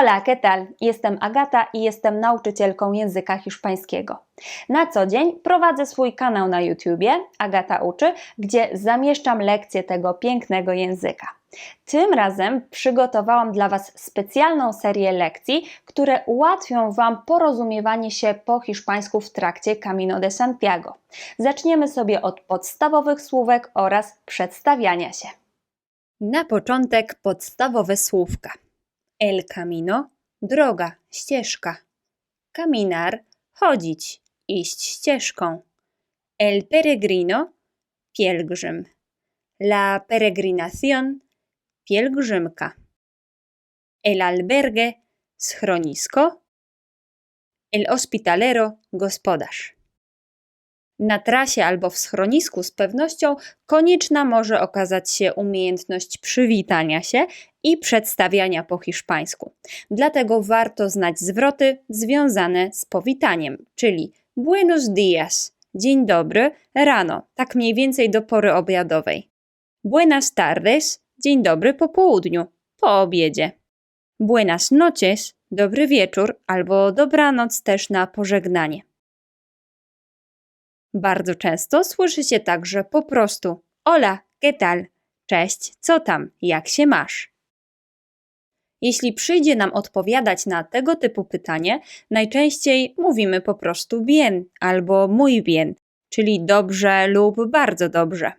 Hola, ¿qué tal? Jestem Agata i jestem nauczycielką języka hiszpańskiego. Na co dzień prowadzę swój kanał na YouTubie Agata Uczy, gdzie zamieszczam lekcje tego pięknego języka. Tym razem przygotowałam dla Was specjalną serię lekcji, które ułatwią Wam porozumiewanie się po hiszpańsku w trakcie Camino de Santiago. Zaczniemy sobie od podstawowych słówek oraz przedstawiania się. Na początek podstawowe słówka. El camino, droga, ścieżka. Caminar, chodzić, iść ścieżką. El peregrino, pielgrzym. La peregrinación, pielgrzymka. El albergue, schronisko. El hospitalero, gospodarz. Na trasie albo w schronisku z pewnością konieczna może okazać się umiejętność przywitania się i przedstawiania po hiszpańsku. Dlatego warto znać zwroty związane z powitaniem, czyli buenos dias, dzień dobry, rano, tak mniej więcej do pory obiadowej. Buenas tardes, dzień dobry po południu, po obiedzie. Buenas noches, dobry wieczór albo dobranoc też na pożegnanie. Bardzo często słyszy się także po prostu Hola, ¿qué tal? Cześć, co tam? Jak się masz? Jeśli przyjdzie nam odpowiadać na tego typu pytanie, najczęściej mówimy po prostu bien albo muy bien, czyli dobrze lub bardzo dobrze.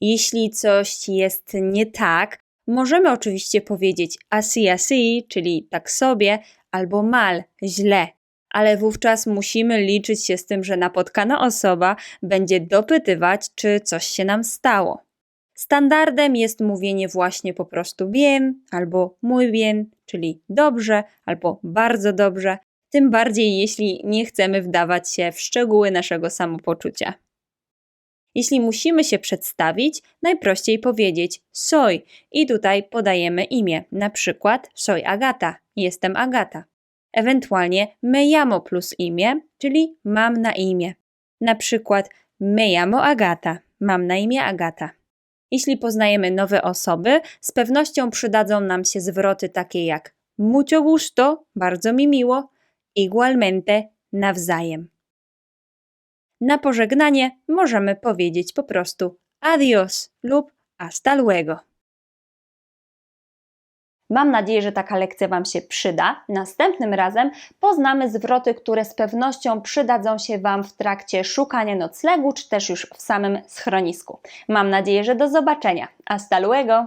Jeśli coś jest nie tak, możemy oczywiście powiedzieć así así, czyli tak sobie, albo mal, źle, ale wówczas musimy liczyć się z tym, że napotkana osoba będzie dopytywać, czy coś się nam stało. Standardem jest mówienie właśnie po prostu bien albo muy bien, czyli dobrze albo bardzo dobrze, tym bardziej jeśli nie chcemy wdawać się w szczegóły naszego samopoczucia. Jeśli musimy się przedstawić, najprościej powiedzieć soy i tutaj podajemy imię, na przykład soy Agata, jestem Agata. Ewentualnie me llamo plus imię, czyli mam na imię. Na przykład me llamo Agata, mam na imię Agata. Jeśli poznajemy nowe osoby, z pewnością przydadzą nam się zwroty takie jak mucho gusto, bardzo mi miło, igualmente, nawzajem. Na pożegnanie możemy powiedzieć po prostu adios lub hasta luego. Mam nadzieję, że taka lekcja Wam się przyda. Następnym razem poznamy zwroty, które z pewnością przydadzą się Wam w trakcie szukania noclegu, czy też już w samym schronisku. Mam nadzieję, że do zobaczenia. Hasta luego!